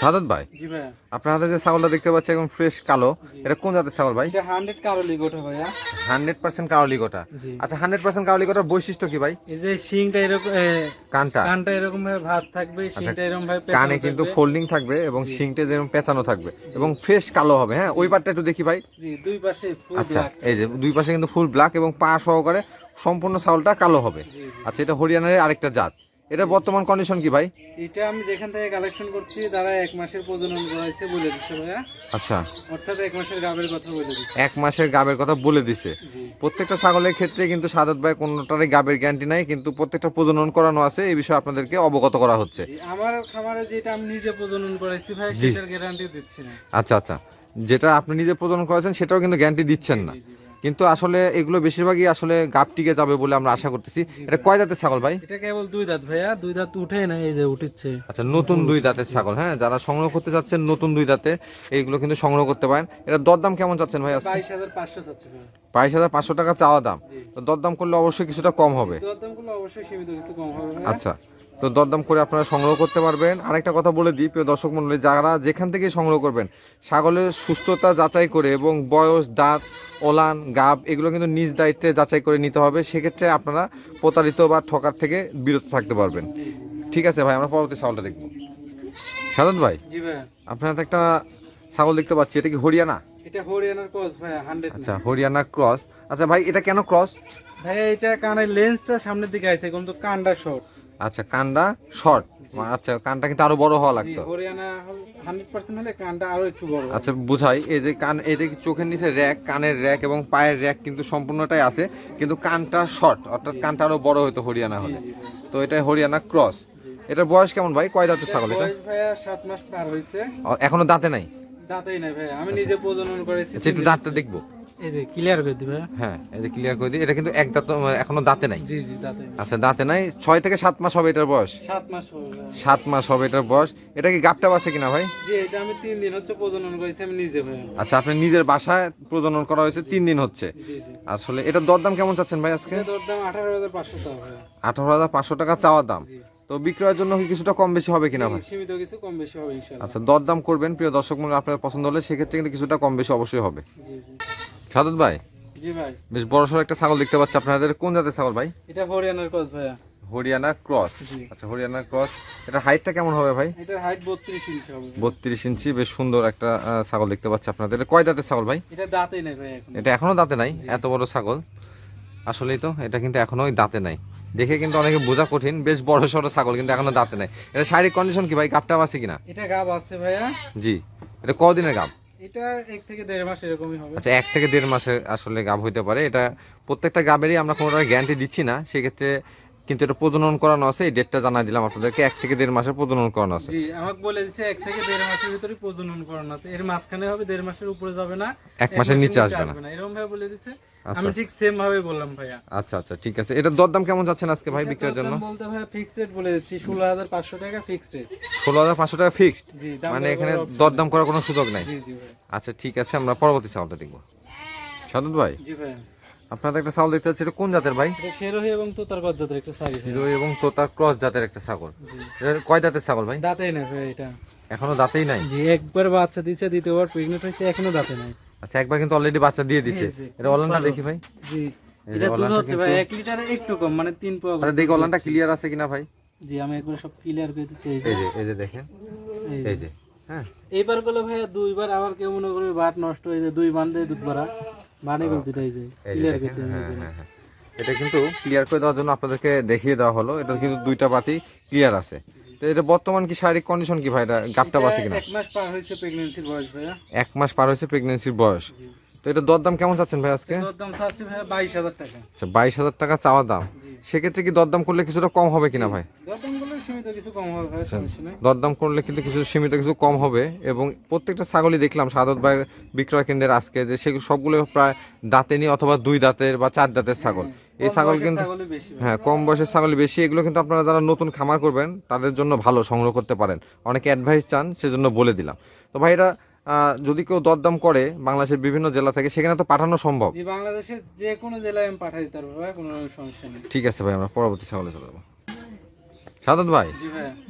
সাদাত ভাই? জি ভাইয়া। আপনার হাতে যে ছাগলটা দেখতে পাচ্ছি একদম ফ্রেশ কালো। এটা কোন জাতের ছাগল ভাই? এটা হান্ড্রেড কারোলি গোটা ভাইয়া। হান্ড্রেড পার্সেন্ট কাউলিকোটা জি। আচ্ছা হান্ড্রেড পার্সেন্ট কাউলিকোটার বৈশিষ্ট্য কি ভাই? এই যে শিংটা এরকম কানটা। কানটা এরকম ভাবে ভাঁজ থাকবে শিংটা এরকম ভাবে পেঁচানো কানে কিন্তু। ফোল্ডিং থাকবে এবং শিংটা যেরকম পেঁচানো থাকবে এবং ফ্রেশ কালো হবে হ্যাঁ? ওই পাটটা একটু দেখি ভাই। জি দুই পাশে ফুল আচ্ছা এই যে দুই পাশে কিন্তু ফুল ব্ল্যাক এবং পা সহকারে সম্পূর্ণ ছাগলটা কালো হবে। আচ্ছা এটা হরিয়ানার আরেকটা জাত। এটা বর্তমান কন্ডিশন কি ভাই? এটা আমি যেখান থেকে কালেকশন করছি তারা এক মাসের প্রজনন করাইছে বলে দিচ্ছে ভাইয়া। আচ্ছা। অর্থাৎ এক মাসের গাবের কথা বলে দিচ্ছে এক মাসের গাবের কথা বলে দিছে। প্রত্যেকটা ছাগলের ক্ষেত্রে কিন্তু সাদাত ভাই কোনোটারই গাবের গ্যারান্টি নাই কিন্তু প্রত্যেকটা প্রজনন করানো আছে এই বিষয়ে আপনাদেরকে অবগত করা হচ্ছে। আমার খামারে যেটা আমি নিজে প্রজনন করাইছি ভাই সেটার গ্যারান্টি দিচ্ছি না। আচ্ছা আচ্ছা। যেটা আপনি নিজে প্রজনন করেছেন সেটাও কিন্তু গ্যারান্টি দিচ্ছেন না। কিন্তু আসলে এগুলো বেশিরভাগই আসলে গাপ টিকে যাবে বলে আমরা আশা করতেছি। এটা কয় দাঁতের ছাগল ভাই? এটা কেবল দুই দাঁত ভাইয়া দুই দাঁত উঠে না এই যে উঠিচ্ছে। আচ্ছা নতুন দুই দাঁতের ছাগল হ্যাঁ? যারা সংগ্রহ করতে চাচ্ছেন নতুন দুই দাঁতে এইগুলো কিন্তু সংগ্রহ করতে পারেন। এটা দরদাম কেমন চাচ্ছেন ভাই আজকে? বাইশ হাজার পাঁচশো চাচ্ছে ভাইয়া। বাইশ হাজার পাঁচশো টাকা চাওয়া দাম। তো দরদাম করলে অবশ্যই কিছুটা কম হবে। দরদাম করলে অবশ্যই সীমিত কিছু কম হবে আচ্ছা। তো দরদাম করে আপনারা সংগ্রহ করতে পারবেন। আরেকটা কথা বলে দিই প্রিয় দর্শক মন্ডলী যারা যেখান থেকে সংগ্রহ করবেন ছাগলের সুস্থতা যাচাই করে এবং বয়স দাঁত ওলান গাব এগুলো কিন্তু নিজ দায়িত্বে যাচাই করে নিতে হবে। সেক্ষেত্রে আপনারা প্রতারিত বা ঠকার থেকে বিরত থাকতে পারবেন। ঠিক আছে ভাই আমরা পরবর্তী ছাগলটা দেখব। সাদত ভাই আপনারা তো একটা ছাগল দেখতে পাচ্ছি এটা কি হরিয়ানা? এটা হরিয়ানার ক্রস আচ্ছা হরিয়ানা ক্রস। আচ্ছা ভাই এটা কেন ক্রস? ভাইয়া এটা কানের লেন্সটা সামনের দিকে আছে কিন্তু কানটা শর্ট আচ্ছা কানটা শর্ট। আচ্ছা কানটা কিন্তু আরও বড় হওয়া লাগতো। হরিয়ানা হান্ড্রেড পার্সেন্ট হলে কানটা আরও একটু বড় আচ্ছা বুঝাই এই যে কান এই যে চোখের নিচে র্যাক কানের র্যাক এবং পায়ের র্যাক কিন্তু সম্পূর্ণটাই আছে কিন্তু কানটা শর্ট অর্থাৎ কানটা আরও বড় হতো হরিয়ানা হলে। তো এটা হরিয়ানা ক্রস। এটার বয়স কেমন ভাই? কয় দাঁতের ছাগল এটা? ভাইয়া সাত মাস পার হয়েছে এখনও দাঁতে নাই? দাঁতেই নাই ভাইয়া। আমি নিজে প্রজনন করেছি আচ্ছা একটু দাঁতটা দেখব। এই যে ক্লিয়ার করে দিবে হ্যাঁ? এই যে ক্লিয়ার করে দিই। এটা কিন্তু এক দাঁত এখনও দাঁতে নাই। জি জি দাঁতে আচ্ছা দাঁতে নাই। ছয় থেকে সাত মাস হবে এটার বয়স? সাত মাস সাত মাস হবে এটার বয়স। এটা কি গাপটা বাসে কিনা ভাই? জি এটা আমি তিন দিন হচ্ছে প্রজনন করেছি আমি নিজে ভাইয়া আচ্ছা আপনি নিজের বাসায় প্রজনন করা হয়েছে তিন দিন হচ্ছে। আসলে এটার দরদাম কেমন চাচ্ছেন ভাই আজকে? দরদাম আঠারো হাজার পাঁচশো টাকা আঠারো হাজার পাঁচশো টাকা চাওয়ার দাম। তো বিক্রয়ের জন্য কি কিছুটা কম বেশি হবে কিনা ভাই? সীমিত কিছু কম বেশি হবে ইনশাল্লাহ। আচ্ছা দরদাম করবেন প্রিয় দর্শক মূল্য আপনার পছন্দ হলে সেক্ষেত্রে কিন্তু কিছুটা কম বেশি অবশ্যই হবে। জি জি। সাদত ভাই? জি ভাই। বেশ বড় সড়ো একটা ছাগল দেখতে পাচ্ছি আপনাদের। কোন জাতের ছাগল ভাই? এটা হরিয়ানার কস ভাইয়া। হরিয়ানা ক্রস। আচ্ছা হরিয়ানা ক্রস। এটা হাইটটা কেমন হবে ভাই? এটার হাইট বত্রিশ ইঞ্চি হবে। বত্রিশ ইঞ্চি বেশ সুন্দর একটা ছাগল দেখতে পাচ্ছি আপনাদের। এটা কয় দাঁতের ছাগল ভাই? এটা দাঁতেই নেই ভাই এখন। এটা এখনও দাঁতে নাই? এত বড় ছাগল। আসলেই তো এটা কিন্তু এখনও ওই দাঁতে নাই। দেখে কিন্তু অনেকে বোঝা কঠিন বেশ বড় সড়ো ছাগল কিন্তু এখনও দাঁতে নাই। এটা শারীরিক কন্ডিশন কি ভাই? গাপটা আছে কিনা? এটা গাব আছে ভাইয়া। জি। এটা কদিনের গাব? এটা এক থেকে দেড় মাস এরকমই হবে। আচ্ছা এক থেকে দেড় মাসে আসলে গাব হইতে পারে। এটা প্রত্যেকটা গাবেরই আমরা কোনো গ্যারান্টি দিচ্ছি না। সেক্ষেত্রে কিন্তু এটা প্রজনন করানো আছে এই ডেটটা জানাই দিলাম আপনাদেরকে এক থেকে দেড় মাসে প্রজনন করানো আছে। জি আমাকে বলে দিচ্ছে এক থেকে দেড় মাসের ভিতরে প্রজনন করানো আছে। এর মাঝখানে হবে দেড় মাসের উপরে যাবে না এক মাসের নিচে আসবে না। এরকম ভাবে বলে দিচ্ছে। আমি ঠিক সেম ভাবে বললাম ভাইয়া। আচ্ছা আচ্ছা ঠিক আছে। এটা দরদাম কেমন যাচ্ছেন আজকে ভাই বিক্রয়ের জন্য? বলতে ভাইয়া ফিক্সড রেট বলে দিচ্ছি ষোলো হাজার পাঁচশো টাকা ফিক্সড রেট ষোলো হাজার পাঁচশো টাকা ফিক্সড মানে এখানে দরদাম করার কোনো সুযোগ নাই? জি জি ভাই আচ্ছা ঠিক আছে আমরা পরবর্তী ছাগলটা দেখব। সাদত ভাই জি ভাইয়া। আপনাদের একটা ছাগল দেখতে পাচ্ছি এটা কোন জাতের ভাই? এটা শেরোহি এবং তোতার গজ জাতের একটা সারি হিরো এবং তোতার ক্রস জাতের একটা ছাগল। এটা কয় দাঁতের ছাগল ভাই? দাঁতেই নেই ভাই এটা। এখনও দাঁতেই নাই? জি একবার বাচ্চা দিচ্ছে দ্বিতীয়বার প্রেগনেন্ট হয়েছে এখনও দাঁতে নাই। আচ্ছা একবার কিন্তু অলরেডি বাচ্চা দিয়ে দিছে। এটা অনলাইনটা দেখি ভাই। জি এটা দুধ হচ্ছে ভাই কিন্তু- এক লিটারে একটু কম মানে তিন পোয়া আচ্ছা দেখি অনলাইনটা ক্লিয়ার আছে কিনা ভাই? জি আমি একবার সব ক্লিয়ার করে এই যে, এই যে এই যে দেখেন। এই যে। হ্যাঁ। এইবারগুলো ভাইয়া দুইবার আবার কেউ মনে করে বাট নষ্ট হয়ে যায় দুই বান্ধে দুধ বাড়া বানে গলতি এই যে ক্লিয়ার করতে হ্যাঁ হ্যাঁ হ্যাঁ। এটা কিন্তু ক্লিয়ার করে দেওয়ার জন্য আপনাদেরকে দেখিয়ে দেওয়া হলো। এটা কিন্তু দুইটা পাতি ক্লিয়ার আছে। তো এটা বর্তমান কি শারীরিক কন্ডিশন কি ভাই? এটা গাপটা বাসে কিনা? এক মাস পার হয়েছে প্রেগন্যান্সির বয়স ভাইয়া। এক মাস পার হয়েছে প্রেগন্যান্সির বয়স। তো এটা দরদাম কেমন চাচ্ছেন ভাই আজকে? দরদাম চাচ্ছি টাকা। আচ্ছা বাইশ হাজার টাকা চাওয়া দাম। সেক্ষেত্রে কি দরদাম করলে কিছুটা কম হবে কিনা ভাই? দরদামগুলো সীমিত কিছু কম হবে ভাই সমস্যা নেই। দরদাম করলে কিন্তু কিছু সীমিত কিছু কম হবে এবং প্রত্যেকটা ছাগলই দেখলাম সাদত ভাইয়ের বিক্রয় কেন্দ্রের আজকে যে সেগুলো সবগুলো প্রায় দাঁতেনি অথবা দুই দাঁতের বা চার দাঁতের ছাগল। এই ছাগল কিন্তু। হ্যাঁ কম বয়সের ছাগলই বেশি। এগুলো কিন্তু আপনারা যারা নতুন খামার করবেন তাদের জন্য ভালো সংগ্রহ করতে পারেন। অনেকে অ্যাডভাইস চান সেজন্য বলে দিলাম। তো ভাই এটা যদি কেউ দরদাম করে বাংলাদেশের বিভিন্ন জেলা থেকে সেখানে তো পাঠানো সম্ভব। বাংলাদেশের যে কোনো জেলায় আমি পাঠাই দিতে পারব ভাই কোনো সমস্যা নেই। ঠিক আছে ভাই আমরা পরবর্তী ছাগলে চলে যাব। সাদত ভাই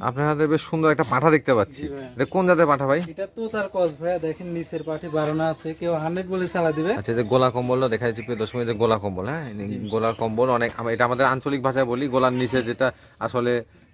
আপনার হাতে বেশ সুন্দর একটা পাঠা দেখতে পাচ্ছি। এটা কোন জাতের পাঠা ভাই? এটা তো তার কস ভাইয়া দেখেন নিচের পাটি বারোনা আছে কেউ হান্ড্রেড বলে চালা দিবে। আচ্ছা যে গোলা কম্বলও দেখা যাচ্ছে প্রিয় দশমী যে গোলা কম্বল হ্যাঁ? গোলার কম্বল অনেক এটা আমাদের আঞ্চলিক ভাষায় বলি গোলার নিচে যেটা আসলে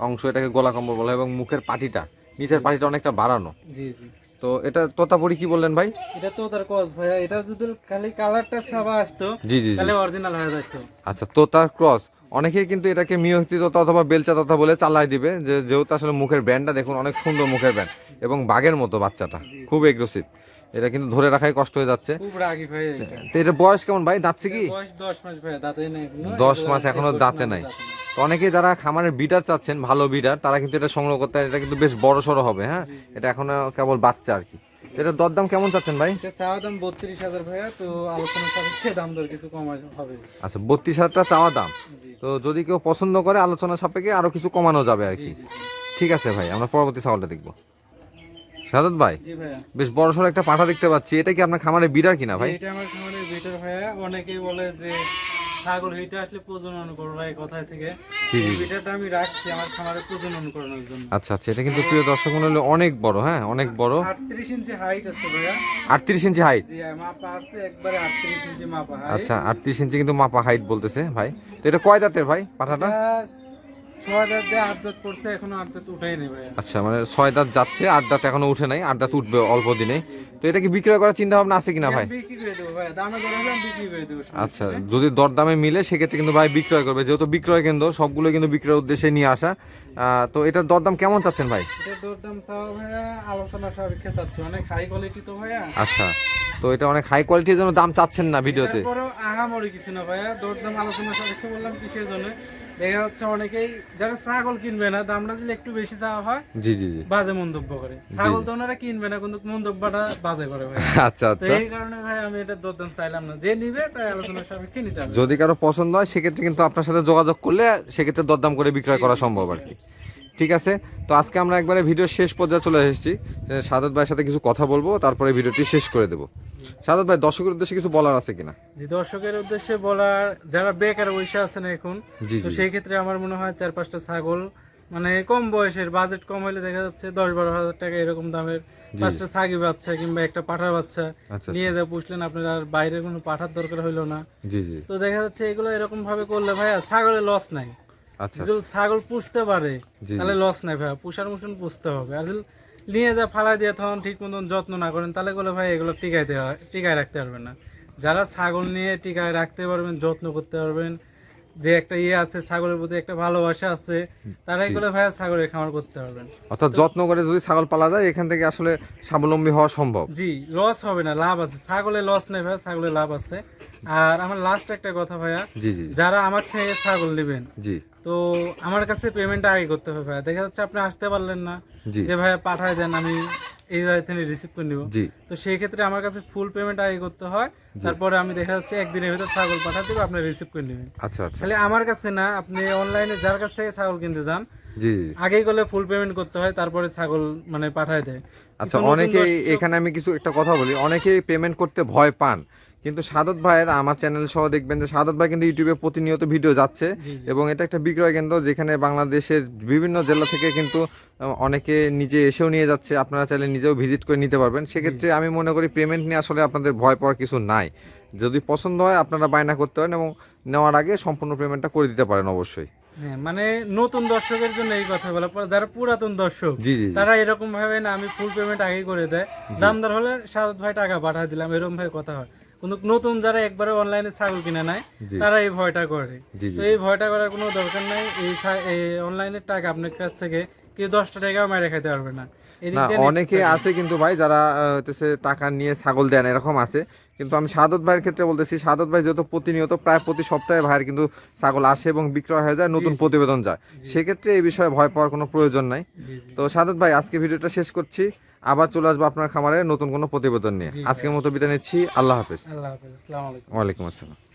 অংশ এটাকে গোলা কম্বল বলা হয় এবং মুখের পাটিটা নিচের পাটিটা অনেকটা বাড়ানো। জি জি। তো এটা তোতাপুরি কি বললেন ভাই? এটা তো তার কস ভাইয়া এটা যদি খালি কালারটা ছাবা আসতো জি জি জি। তাহলে অরিজিনাল হয়ে যেত আচ্ছা তোতার ক্রস। অনেকেই কিন্তু এটাকে মিয়তি তোতা অথবা বেলচা তোতা বলে চালাই দিবে যে যেহেতু আসলে মুখের ব্যান্ডটা দেখুন অনেক সুন্দর মুখের ব্যান্ড এবং বাঘের মতো বাচ্চাটা খুব এগ্রেসিভ এটা কিন্তু ধরে রাখাই কষ্ট হয়ে যাচ্ছে। খুব রাগি ভাই এটা। তো এটা বয়স কেমন ভাই? দাঁতছে কি? বয়স দশ মাস ভাইয়া দাঁতে নেই এখনও। দশ মাস এখনও দাঁতে নাই। তো অনেকেই যারা খামারের বিডার চাচ্ছেন ভালো বিডার তারা কিন্তু এটা সংগ্রহ করতে এটা কিন্তু বেশ বড় সড়ো হবে হ্যাঁ? এটা এখনও কেবল বাচ্চা আর কি। এটা দরদাম কেমন চাচ্ছেন ভাই? এটা চাওয়া দাম বত্রিশ হাজার ভাইয়া তো আলোচনা সাপেক্ষে দাম দর কিছু কম হবে। আচ্ছা বত্রিশ হাজারটা চাওয়া দাম। তো যদি কেউ পছন্দ করে আলোচনা সাপেক্ষে আরও কিছু কমানো যাবে আর কি। ঠিক আছে ভাই আমরা পরবর্তী ছাগলটা দেখব। সাদত ভাই বেশ বড় সড়ো একটা পাঠা দেখতে পাচ্ছি। এটা কি আপনার খামারের বিডার কিনা ভাই? এটা আমার খামারের বেটার ভাইয়া। অনেকেই বলে যে ছাগল হিটে আসলে প্রজনন করব ভাই কোথায় থেকে। এই। বেটারটা আমি রাখছি আমার খামারে প্রজনন করানোর জন্য। আচ্ছা আচ্ছা এটা কিন্তু প্রিয় দর্শক মনে হলো অনেক বড় হ্যাঁ অনেক বড়। আটত্রিশ ইঞ্চি হাইট আছে ভাইয়া। আটত্রিশ ইঞ্চি হাইট জি মাপা আছে একবারে আটত্রিশ ইঞ্চি মাপা আচ্ছা আটত্রিশ ইঞ্চি কিন্তু মাপা হাইট বলতেছে ভাই। তো এটা কয় দাঁতের ভাই পাঠাটা? ছয় দাঁত দিয়ে আট দাঁত পড়ছে এখনও আট দাঁত উঠাই নেই ভাইয়া। আচ্ছা মানে ছয় দাঁত যাচ্ছে আট দাঁত এখনও উঠে নাই আট দাঁত উঠবে অল্প দিনে। তো এটা কি বিক্রয় করার চিন্তা ভাবনা আছে কিনা ভাই? বিক্রি করে দেবো ভাইয়া দামে দর হলে আমি বিক্রি করে দেবো আচ্ছা যদি দরদামে মিলে সেক্ষেত্রে কিন্তু ভাই বিক্রয় করবে যেহেতু বিক্রয় কেন্দ্র সবগুলো কিন্তু বিক্রয়ের উদ্দেশ্যে নিয়ে আসা। তো এটার দরদাম কেমন চাচ্ছেন ভাই? এটা দরদাম চাওয়া ভাইয়া আলোচনা সাপেক্ষে চাচ্ছি অনেক হাই কোয়ালিটি তো ভাইয়া। আচ্ছা তো এটা অনেক হাই কোয়ালিটির জন্য দাম চাচ্ছেন না ভিডিওতে? আহামরি কিছু না ভাইয়া দরদাম আলোচনা সাপেক্ষে বললাম কিসের জন্য? দেখা যাচ্ছে অনেকেই যারা ছাগল কিনবে না দামটা যদি একটু বেশি চাওয়া হয় জি জি জি। বাজে মন্তব্য করে। ছাগল তো ওনারা কিনবে না কিন্তু মন্তব্যটা বাজে করে ভাই। আচ্ছা আচ্ছা। এই কারণে ভাই আমি এটা দরদাম চাইলাম না। যে নিবে তাই আলোচনা সাপেক্ষে নিতে হবে। যদি কারও পছন্দ হয় সেক্ষেত্রে কিন্তু আপনার সাথে যোগাযোগ করলে সেক্ষেত্রে দরদাম করে বিক্রয় করা সম্ভব আর কি। ঠিক আছে? তো আজকে আমরা একবারে ভিডিওর শেষ পর্যায়ে চলে এসেছি। সাদত ভাইয়ের সাথে কিছু কথা বলব তারপরে ভিডিওটি শেষ করে দেবো। সাদত ভাই দর্শকের উদ্দেশ্যে কিছু বলার আছে কিনা? যে দর্শকের উদ্দেশ্যে বলার যারা বেকার বসে আছেন এখন তো সেই ক্ষেত্রে আমার মনে হয় চার পাঁচটা ছাগল মানে কম বয়সের বাজেট কম হলে দেখা যাচ্ছে দশ বারো হাজার টাকা এরকম দামের পাঁচটা ছাগি বাচ্চা কিংবা একটা পাঠার বাচ্চা আচ্ছা নিয়ে যা পুষলেন আপনার আর বাইরের কোনো পাঠার দরকার হইল না। জি জি। তো দেখা যাচ্ছে এগুলো এরকম ভাবে করলে ভাইয়া ছাগলের লস নাই। আচ্ছা যদি ছাগল পুষতে পারে তাহলে লস নাই ভাইয়া পুষার পুষতে হবে। আর নিয়ে যা ফালাই দিয়ে তখন ঠিক মতন যত্ন না করেন তাহলে বলে ভাই এগুলো টিকাইতে টিকায় রাখতে পারবেন না। যারা ছাগল নিয়ে টিকায় রাখতে পারবেন যত্ন করতে পারবেন যে একটা ইয়ে আছে ছাগলের প্রতি একটা ভালোবাসা আছে তারা এগুলো ভাইয়া ছাগলের খামার করতে পারবেন। অর্থাৎ যত্ন করে যদি ছাগল পালা যায় এখান থেকে আসলে স্বাবলম্বী হওয়া সম্ভব। জি লস হবে না লাভ আছে। ছাগলের লস নেই ভাইয়া ছাগলের লাভ আছে। আর আমার লাস্ট একটা কথা ভাইয়া। যারা আমার থেকে ছাগল নেবেন জি। তো আমার কাছে পেমেন্টটা আগে করতে হবে ভাইয়া। দেখা যাচ্ছে আপনি আসতে পারলেন না যে ভাইয়া পাঠায় দেন আমি এই জায়গা থেকে রিসিভ করে নিব। তো সেই ক্ষেত্রে আমার কাছে ফুল পেমেন্ট আগে করতে হয়। তারপরে আমি দেখা যাচ্ছে একদিনের ভিতর ছাগল পাঠা দেবো আপনি রিসিভ করে নেবেন। আচ্ছা আচ্ছা। খালি আমার কাছে না আপনি অনলাইনে যার কাছ থেকে ছাগল কিনতে যান আগেই করলে ফুল পেমেন্ট করতে হয় তারপরে ছাগল মানে পাঠায় দেয়। আচ্ছা অনেকেই এখানে আমি কিছু একটা কথা বলি অনেকেই পেমেন্ট করতে ভয় পান। কিন্তু সাদত ভাইয়ের আমার চ্যানেল সহ দেখবেন যে সাদত ভাই কিন্তু ইউটিউবে প্রতিনিয়ত ভিডিও যাচ্ছে। এবং এটা একটা বিক্রয় কেন্দ্র যেখানে বাংলাদেশের বিভিন্ন জেলা থেকে কিন্তু অনেকে নিজে এসেও নিয়ে যাচ্ছে। আপনারা চাইলে নিজেও ভিজিট করে নিতে পারবেন। সেক্ষেত্রে আমি মনে করি পেমেন্ট নিয়ে আসলে আপনাদের ভয় পাওয়ার কিছু নাই। যদি পছন্দ হয় আপনারা বায়না করতে পারেন এবং নেওয়ার আগে সম্পূর্ণ পেমেন্টটা করে দিতে পারেন অবশ্যই। হ্যাঁ মানে নতুন দর্শকের জন্য এই কথা বলা। যারা পুরাতন দর্শক। তারা এরকম ভাবে না আমি ফুল পেমেন্ট আগে করে দেয়। দামদার হলে সাদত ভাই টাকা পাঠিয়ে দিলাম এরকম ভাবে কথা হয়। কিন্তু নতুন যারা একবারে অনলাইনে ছাগল কিনে নেয় তারা এই ভয়টা করে। তো এই ভয়টা করার কোনো দরকার নাই। এই অনলাইনের টাকা আপনার কাছ থেকে কেউ দশটা টাকাও মেরে খাইতে পারবে না। অনেকে আছে কিন্তু ভাই যারা হচ্ছে টাকা নিয়ে ছাগল দেন এরকম আছে। কিন্তু আমি সাদত ভাইয়ের ক্ষেত্রে বলতেছি সাদত ভাই যেহেতু প্রতিনিয়ত প্রায় প্রতি সপ্তাহে ভাইয়ের কিন্তু ছাগল আসে এবং বিক্রয় হয়ে যায় নতুন প্রতিবেদন যায়। সেক্ষেত্রে এই বিষয়ে ভয় পাওয়ার কোনো প্রয়োজন নাই। তো সাদত ভাই আজকে ভিডিওটা শেষ করছি। আবার চলে আসব আপনার খামারে নতুন কোনো প্রতিবেদন নিয়ে। আজকের মতো বিদায় নিচ্ছি। আল্লাহ হাফেজ। আল্লাহ হাফেজ। আসসালামু আলাইকুম। ওয়ালাইকুম আসসালাম।